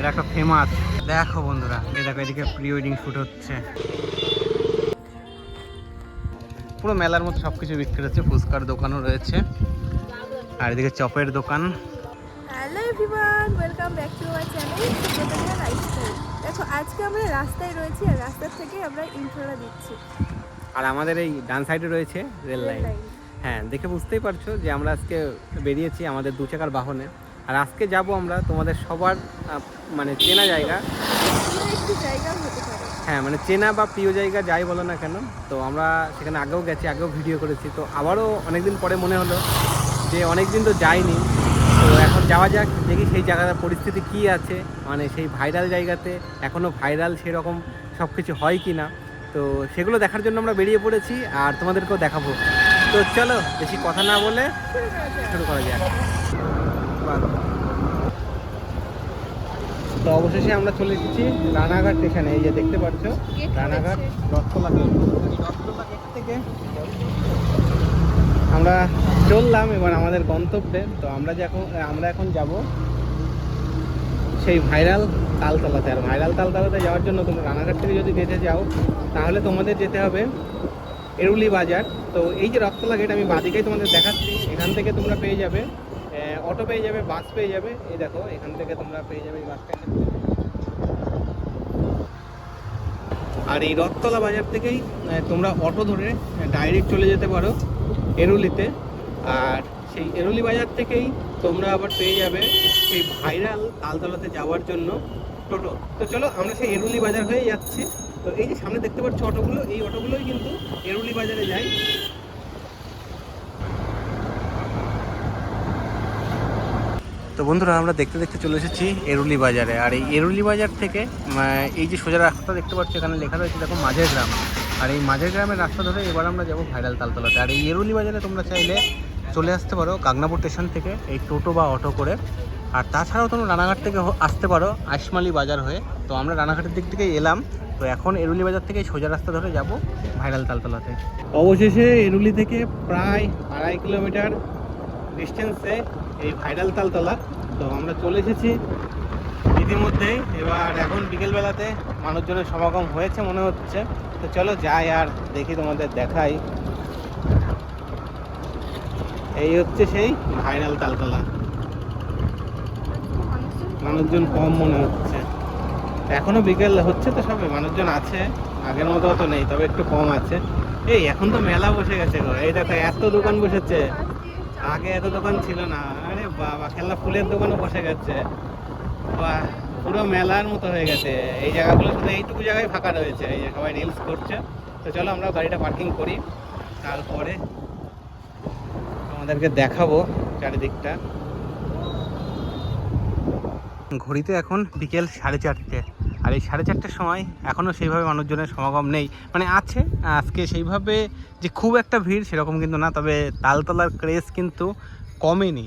এটা একটা ফেমাস দেখো বন্ধুরা এই দেখো এদিকে প্রি ওয়েডিং শ্যুট হচ্ছে। পুরো মেলার মতো সব কিছু বিক্রি হচ্ছে ফুচকার দোকানও রয়েছে। আর এদিকে চপের দোকান। Hello everyone welcome back to our channel lifestyle দেখো আজকে আমরা রাস্তায় রয়েছি আর রাস্তার থেকে আমরা ইন্ট্রোটা দিচ্ছি। আর আমাদের এই ডান সাইডে রয়েছে রেল লাইন লাইন হ্যাঁ দেখে বুঝতেই পারছ যে আমরা আজকে বেরিয়েছি আমাদের দু চাকার বাহনে। আর আজকে যাব আমরা তোমাদের সবার মানে চেনা জায়গা। হ্যাঁ মানে চেনা বা প্রিয় জায়গা যাই বলো না কেন, তো আমরা সেখানে আগেও গেছি, আগেও ভিডিও করেছি, তো আবারও অনেকদিন পরে মনে হলো যে অনেকদিন তো যাইনি। তো এখন যাওয়া যাক, দেখি সেই জায়গাটার পরিস্থিতি কি আছে মানে সেই ভাইরাল জায়গাতে এখনও ভাইরাল সেরকম সব কিছু হয় কি না তো সেগুলো দেখার জন্য আমরা বেরিয়ে পড়েছি, আর তোমাদেরকেও দেখাবো। তো চলো, বেশি কথা না বলে শুরু করা যাক। তো অবশেষে আমরা চলে এসেছি রানাঘাট স্টেশনে এই যে দেখতে পাচ্ছ রানাঘাট। রথতলা গেট রথতলা গেট থেকে। আমরা চললাম এবার আমাদের গন্তব্যে তো আমরা যে এখন আমরা এখন যাব সেই ভাইরাল তালতলাতে। আর ভাইরাল তালতলাতে যাওয়ার জন্য তোমরা রানাঘাট থেকে যদি যেতে যাও তাহলে তোমাদের যেতে হবে এরুলি বাজার। তো এই যে রথতলা গেট আমি বাদিকেই তোমাদের দেখাচ্ছি এখান থেকে তোমরা পেয়ে যাবে অটো পেয়ে যাবে বাস পেয়ে যাবে। এই দেখো, এখান থেকে তোমরা পেয়ে যাবে এই বাস আর এই রথতলা বাজার থেকেই তোমরা অটো ধরে ডাইরেক্ট চলে যেতে পারো এরুলিতে। আর সেই এরুলি বাজার থেকেই তোমরা আবার পেয়ে যাবে সেই ভাইরাল তালতলাতে যাওয়ার জন্য টোটো। তো চলো, আমরা সেই এরুলি বাজার হয়ে যাচ্ছি। তো এই যে সামনে দেখতে পাচ্ছ অটোগুলো, এই অটোগুলোই কিন্তু এরুলি বাজারে যায়। তো বন্ধুরা, আমরা দেখতে দেখতে চলে এসেছি এরুলি বাজারে। আর এই এরুলি বাজার থেকে এই যে সোজা রাস্তা দেখতে পাচ্ছি, এখানে লেখা রয়েছে, দেখো, মাঝের গ্রাম। আর এই মাঝের গ্রামের রাস্তা ধরে এবার আমরা যাব ভাইরাল তালতলাতে। আর এই এরুলি বাজারে তোমরা চাইলে চলে আসতে পারো গাগনাপুর স্টেশন থেকে এই টোটো বা অটো করে। আর তাছাড়াও তোমরা রানাঘাট থেকে আসতে পারো আইসমালি বাজার হয়ে। তো আমরা রানাঘাটের দিক থেকে এলাম। তো এখন এরুলি বাজার থেকে সোজা রাস্তা ধরে যাব ভাইরাল তালতলাতে। অবশেষে এরুলি থেকে প্রায় আড়াই কিলোমিটার ডিস্টেন্সে এই ভাইরাল তালতলা তো আমরা চলে এসেছি ইতিমধ্যেই এবার এখন বিকেলবেলাতে মানুষজনের সমাগম হয়েছে মনে হচ্ছে। তো চলো যাই আর দেখি তোমাদের দেখাই। এই হচ্ছে সেই ভাইরাল তালতলা। মানুষজন কম মনে হচ্ছে। এখনও বিকেল হচ্ছে তো সবে, মানুষজন আছে। আগের মতো তো নেই, তবে একটু কম আছে। এই, এখন তো মেলা বসে গেছে গো। এই দেখো, এত দোকান বসেছে। আগে এত দোকান ছিল না। আরে বাবা, খেলনা ফুলের দোকানও বসে গেছে। বাহ, পুরো মেলার মতো হয়ে গেছে। এই জায়গাগুলো শুধু এইটুকু জায়গায় ফাঁকা রয়েছে। এই যে সবাই রিলস করছে। তো চলো আমরা গাড়িটা পার্কিং করি। তারপরে তোমাদেরকে দেখাবো চারিদিকটা। ঘড়িতে এখন বিকেল সাড়ে চারটে। আর এই সাড়ে চারটের সময় এখনও সেইভাবে মানুষজনের সমাগম নেই। মানে আছে আজকে সেইভাবে যে খুব একটা ভিড় সেরকম কিন্তু না তবে তালতলার ক্রেজ কিন্তু কমেনি।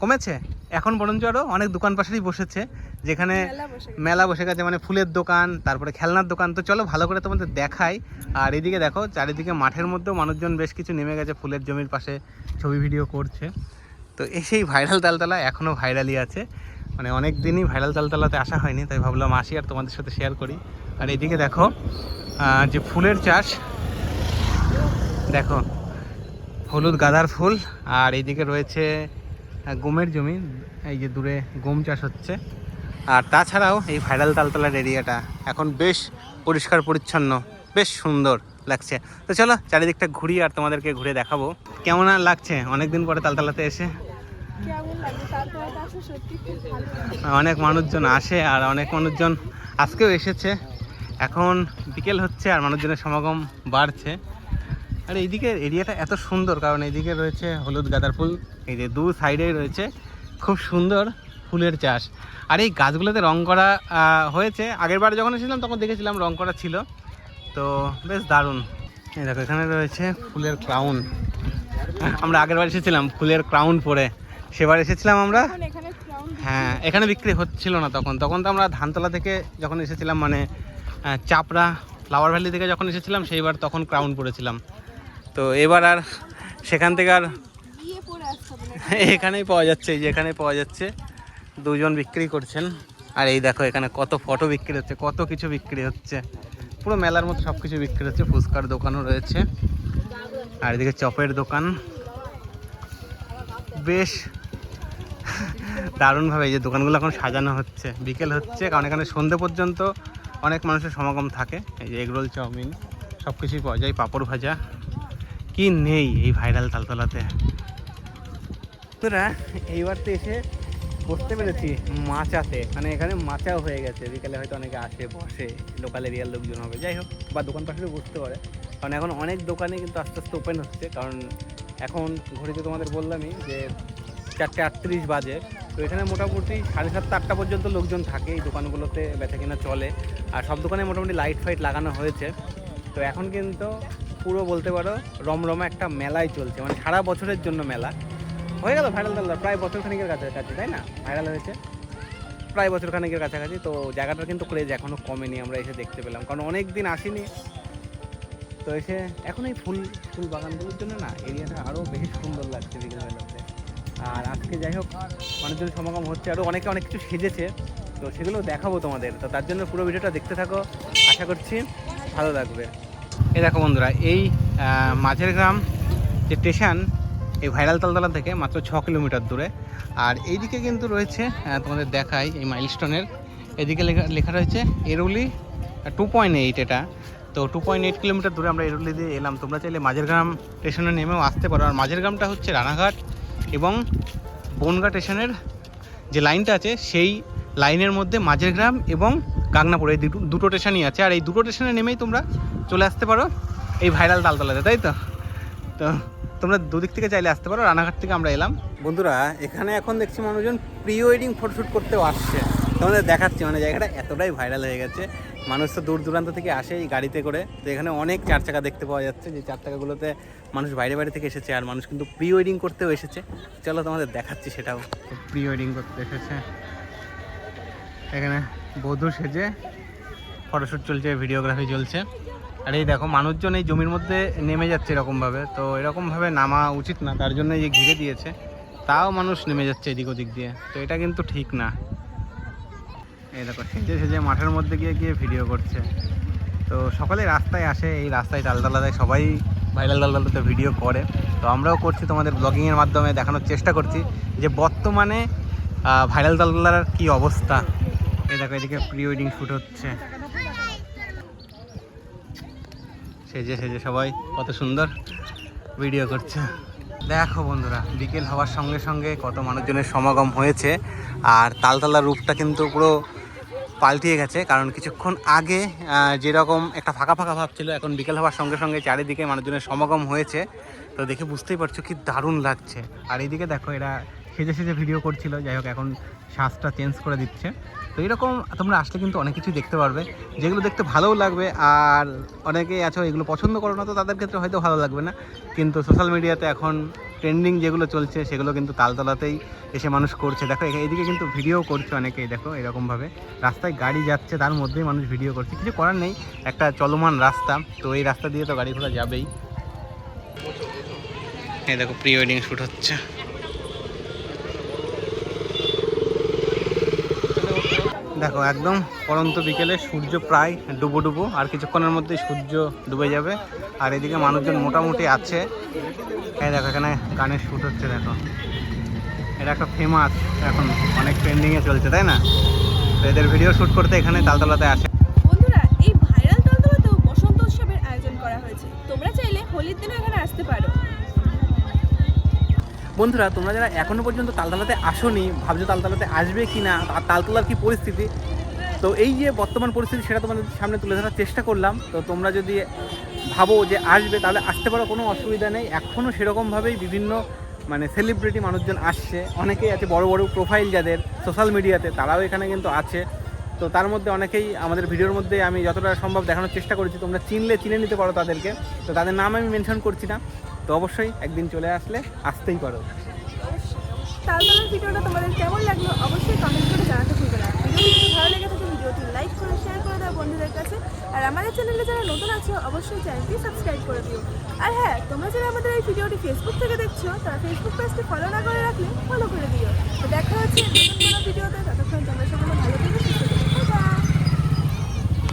কমেছে? এখন বরঞ্চ আরও অনেক দোকান পাশেরই বসেছে যেখানে মেলা বসে গেছে। মেলা বসে গেছে মানে ফুলের দোকান তারপরে খেলনার দোকান। তো চলো ভালো করে তোমাদের দেখাই। আর এদিকে দেখো চারিদিকে মাঠের মধ্যেও মানুষজন বেশ কিছু নেমে গেছে ফুলের জমির পাশে ছবি ভিডিও করছে। তো এই সেই ভাইরাল তালতলা এখনও ভাইরালই আছে। মানে অনেক দিনই ভাইরাল তালতলাতে আসা হয়নি, তাই ভাবলাম আসি আর তোমাদের সাথে শেয়ার করি। আর এদিকে দেখো যে ফুলের চাষ, দেখো, হলুদ গাঁদার ফুল, আর এইদিকে রয়েছে গমের জমি, এই যে দূরে গম চাষ হচ্ছে। আর তাছাড়াও এই ভাইরাল তালতলার এরিয়াটা এখন বেশ পরিষ্কার পরিচ্ছন্ন, বেশ সুন্দর লাগছে। তো চলো, চারিদিকটা ঘুরি আর তোমাদেরকে ঘুরে দেখাবো। কেমন আর লাগছে? অনেকদিন পরে তালতলাতে এসে। অনেক মানুষজন আসে আর অনেক মানুষজন আজকেও এসেছে। এখন বিকেল হচ্ছে আর মানুষজনের সমাগম বাড়ছে। আর এইদিকে এরিয়াটা এত সুন্দর, কারণ এইদিকে রয়েছে হলুদ গাঁদার ফুল, এই যে দু সাইডেই রয়েছে। খুব সুন্দর ফুলের চাষ। আর এই গাছগুলোতে রং করা হয়েছে। আগের বার যখন এসেছিলাম তখন দেখেছিলাম রং করা ছিল। তো বেশ দারুণ। দেখো, এখানে রয়েছে ফুলের ক্রাউন আমরা আগের বার এসেছিলাম ফুলের ক্রাউন পরে। সেবার এসেছিলাম আমরা। এখন এখানে হ্যাঁ এখানে বিক্রি হচ্ছিল না তখন। তখন তো আমরা ধানতলা থেকে যখন এসেছিলাম মানে চাপড়া ফ্লাওয়ার ভ্যালি থেকে যখন এসেছিলাম সেইবার তখন ক্রাউন পড়েছিলাম তো এবার আর সেখান থেকে আর এখানেই পাওয়া যাচ্ছে এই যে এখানেই পাওয়া যাচ্ছে। দুজন বিক্রি করছেন। আর এই দেখো এখানে কত ফটো বিক্রি হচ্ছে কত কিছু বিক্রি হচ্ছে। পুরো মেলার মতো সব কিছু বিক্রি হচ্ছে ফুচকার দোকানও রয়েছে। আর এদিকে চপের দোকান। বেশ দারুণভাবে এই যে দোকানগুলো এখন সাজানো হচ্ছে। বিকেল হচ্ছে, কারণ এখানে সন্ধে পর্যন্ত অনেক মানুষের সমাগম থাকে। এই যে এগরোল চাউমিন সব কিছুই পাওয়া যায়, পাঁপড় ভাজা। কি নেই এই ভাইরাল তালতলাতে। তোরা এইবার তো এসে বসতে পেরেছি মাচাতে। মানে এখানে মাচাও হয়ে গেছে। বিকালে হয়তো অনেকে আসে, বসে লোকাল এরিয়ার লোকজন হবে। যাই হোক, বা দোকান পাশে বসতে পারে। কারণ এখন অনেক দোকানে কিন্তু আস্তে আস্তে ওপেন হচ্ছে। কারণ এখন ঘড়িতে তোমাদের বললামই যে চারটে আটত্রিশ বাজে। তো এখানে মোটামুটি সাড়ে সাতটা, আটটা পর্যন্ত লোকজন থাকে এই দোকানগুলোতে বেচা কেনা চলে। আর সব দোকানে মোটামুটি লাইট ফাইট লাগানো হয়েছে। তো এখন কিন্তু পুরো বলতে পারো রমরমা একটা মেলাই চলছে। মানে সারা বছরের জন্য মেলা। হয়ে গেল ভাইরাল দাল্লা প্রায় বছর খানিকের কাছাকাছি, তাই না? ভাইরাল হয়েছে। প্রায় বছর খানিকের কাছাকাছি। তো জায়গাটা কিন্তু ক্রেজ এখনও কমেনি, আমরা এসে দেখতে পেলাম। কারণ অনেক দিন আসিনি। তো এসে এখন এই ফুল ফুল বাগানগুলোর জন্য না এরিয়াটা আরও বেশি সুন্দর লাগছে বিকেলবেলাতে। আর আজকে যাই হোক, মানুষজন সমাগম হচ্ছে আরও অনেকে অনেক কিছু সেজেছে, তো সেগুলো দেখাবো তোমাদের। তো তার জন্য পুরো ভিডিওটা দেখতে থাকো, আশা করছি ভালো লাগবে। এই দেখো বন্ধুরা, এই মাঝের গ্রাম যে স্টেশন, এই ভাইরাল তালতলা থেকে মাত্র ছ কিলোমিটার দূরে। আর এইদিকে কিন্তু রয়েছে তোমাদের দেখাই এই মাইলস্টোনের। এদিকে লেখা লেখা রয়েছে, এরুলি টু পয়েন্ট এইট এটা। তো টু পয়েন্ট এইট কিলোমিটার দূরে আমরা এরুলি দিয়ে এলাম। তোমরা চাইলে মাঝের গ্রাম স্টেশনে নেমেও আসতে পারো। আর মাঝের গ্রামটা হচ্ছে রানাঘাট। এবং বনগা স্টেশনের যে লাইনটা আছে, সেই লাইনের মধ্যে মাঝের গ্রাম এবং গাংনাপুর এই দুটো দুটো স্টেশনই আছে। আর এই দুটো স্টেশনে নেমেই তোমরা চলে আসতে পারো এই ভাইরাল তালতলাতে, তাই তো? তো তোমরা দুদিক থেকে চাইলে আসতে পারো, রানাঘাট থেকে আমরা এলাম। বন্ধুরা, এখানে এখন দেখছি মানুষজন প্রি ওয়েডিং ফটোশ্যুট করতেও আসছে। তোমাদের দেখাচ্ছি মানে জায়গাটা এতটাই ভাইরাল হয়ে গেছে। মানুষ তো দূর দূরান্ত থেকে আসে এই গাড়িতে করে। তো এখানে অনেক চার চাকা দেখতে পাওয়া যাচ্ছে, যে চার চাকাগুলোতে মানুষ বাইরে বাইরে থেকে এসেছে আর মানুষ কিন্তু প্রি ওয়েডিং করতেও এসেছে। চলো তোমাদের দেখাচ্ছি সেটাও। প্রি ওয়েডিং করতে এসেছে। এখানে বধূ সেজে ফটোশ্যুট চলছে ভিডিওগ্রাফি চলছে। আর এই দেখো, মানুষজন এই জমির মধ্যে নেমে যাচ্ছে এরকমভাবে। তো এরকমভাবে নামা উচিত না, তার জন্য এই ঘিরে দিয়েছে, তাও মানুষ নেমে যাচ্ছে এদিক ওদিক দিয়ে। তো এটা কিন্তু ঠিক না। এই দেখো, সেজে সেজে মাঠের মধ্যে গিয়ে গিয়ে ভিডিও করছে। তো সকালে রাস্তায় আসে, এই রাস্তায় ডালদালাদায় সবাই ভাইরাল ডালদালাতে ভিডিও করে। তো আমরাও করছি, তোমাদের ব্লগিংয়ের মাধ্যমে দেখানোর চেষ্টা করছি যে বর্তমানে ভাইরাল ডালদালার কী অবস্থা। এই দেখো, এদিকে প্রি ওয়েডিং শ্যুট হচ্ছে। সেজে সেজে সবাই কত সুন্দর ভিডিও করছে। দেখো বন্ধুরা, বিকেল হওয়ার সঙ্গে সঙ্গে কত মানুষজনের সমাগম হয়েছে। আর তালতলার রূপটা কিন্তু পুরো পাল্টিয়ে গেছে, কারণ কিছুক্ষণ আগে যেরকম একটা ফাঁকা ফাঁকা ভাব ছিল, এখন বিকেল হওয়ার সঙ্গে সঙ্গে চারিদিকে মানুষজনের সমাগম হয়েছে। তো দেখে বুঝতেই পারছ কি দারুণ লাগছে। আর এইদিকে দেখো, এরা সেজে সেজে ভিডিও করছিল, যাই হোক এখন শ্বাসটা চেঞ্জ করে দিচ্ছে। তো এরকম তোমরা আসলে কিন্তু অনেক কিছুই দেখতে পারবে। যেগুলো দেখতে ভালোও লাগবে, আর অনেকে আছো এগুলো পছন্দ করো না, তো তাদের ক্ষেত্রে হয়তো ভালো লাগবে না। কিন্তু সোশ্যাল মিডিয়াতে এখন ট্রেন্ডিং যেগুলো চলছে, সেগুলো কিন্তু তালতলাতেই এসে মানুষ করছে। দেখো এদিকে কিন্তু ভিডিও করছে অনেকেই, দেখো, এরকমভাবে। রাস্তায় গাড়ি যাচ্ছে, তার মধ্যেই মানুষ ভিডিও করছে। কিছু করার নেই, একটা চলমান রাস্তা। তো এই রাস্তা দিয়ে তো গাড়ি ঘোড়া যাবেই। এই দেখো প্রি ওয়েডিং শ্যুট হচ্ছে। দেখো, একদম পরন্ত বিকেলে সূর্য প্রায় ডুবো ডুবো, আর কিছুক্ষণের মধ্যেই সূর্য ডুবে যাবে। আর এদিকে মানুষজন মোটামুটি আছে। এই দেখো, এখানে গানের শ্যুট হচ্ছে, দেখো। এটা একটা ফেমাস এখন অনেক ট্রেন্ডিংয়ে চলছে, তাই না? তো এদের ভিডিও শ্যুট করতে এখানে তালতলাতে আসে। এই ভাইরাল বসন্ত উৎসবের আয়োজন করা হয়েছে। তোমরা চাইলে হোলির দিনও এখানে আসতে পারো। বন্ধুরা, তোমরা যারা এখনও পর্যন্ত তালতলাতে আসোনি, ভাবছ তালতলাতে আসবে কি না আর তালতলার কি পরিস্থিতি? তো এই যে বর্তমান পরিস্থিতি, সেটা তোমাদের সামনে তুলে ধরার চেষ্টা করলাম। তো তোমরা যদি ভাবো যে আসবে, তাহলে আসতে পারো, কোনো অসুবিধা নেই। এখনও সেরকমভাবেই বিভিন্ন মানে সেলিব্রিটি মানুষজন আসছে। অনেকেই আছে বড় বড় প্রোফাইল যাদের সোশ্যাল মিডিয়াতে তারাও এখানে কিন্তু আছে। তো তার মধ্যে অনেকেই আমাদের ভিডিওর মধ্যে আমি যতটা সম্ভব দেখানোর চেষ্টা করেছি, তোমরা চিনলে, চিনে নিতে পারো তাদেরকে। তো তাদের নাম আমি মেনশন করছি না। তো অবশ্যই একদিন চলে আসলে আসতেই পারো। তালতলার ভিডিওটা তোমাদের কেমন লাগল অবশ্যই কমেন্ট করে জানাতে ভুলবে না। ভিডিওটি ভালো লেগে থাকে ভিডিওটি লাইক করে শেয়ার করে দাও বন্ধুদের কাছে। আর আমাদের চ্যানেলে যারা নতুন আছো, অবশ্যই চ্যানেলটি সাবস্ক্রাইব করে দিও। আর হ্যাঁ তোমরা যারা আমাদের এই ভিডিওটি ফেসবুক থেকে দেখছ, তারা ফেসবুক পেজটি ফলো না করে রাখলে ফলো করে দিও। তো দেখা হচ্ছে নতুন কোনো ভিডিওতে, ততক্ষণ তোমরা সকলে ভালো থেকো।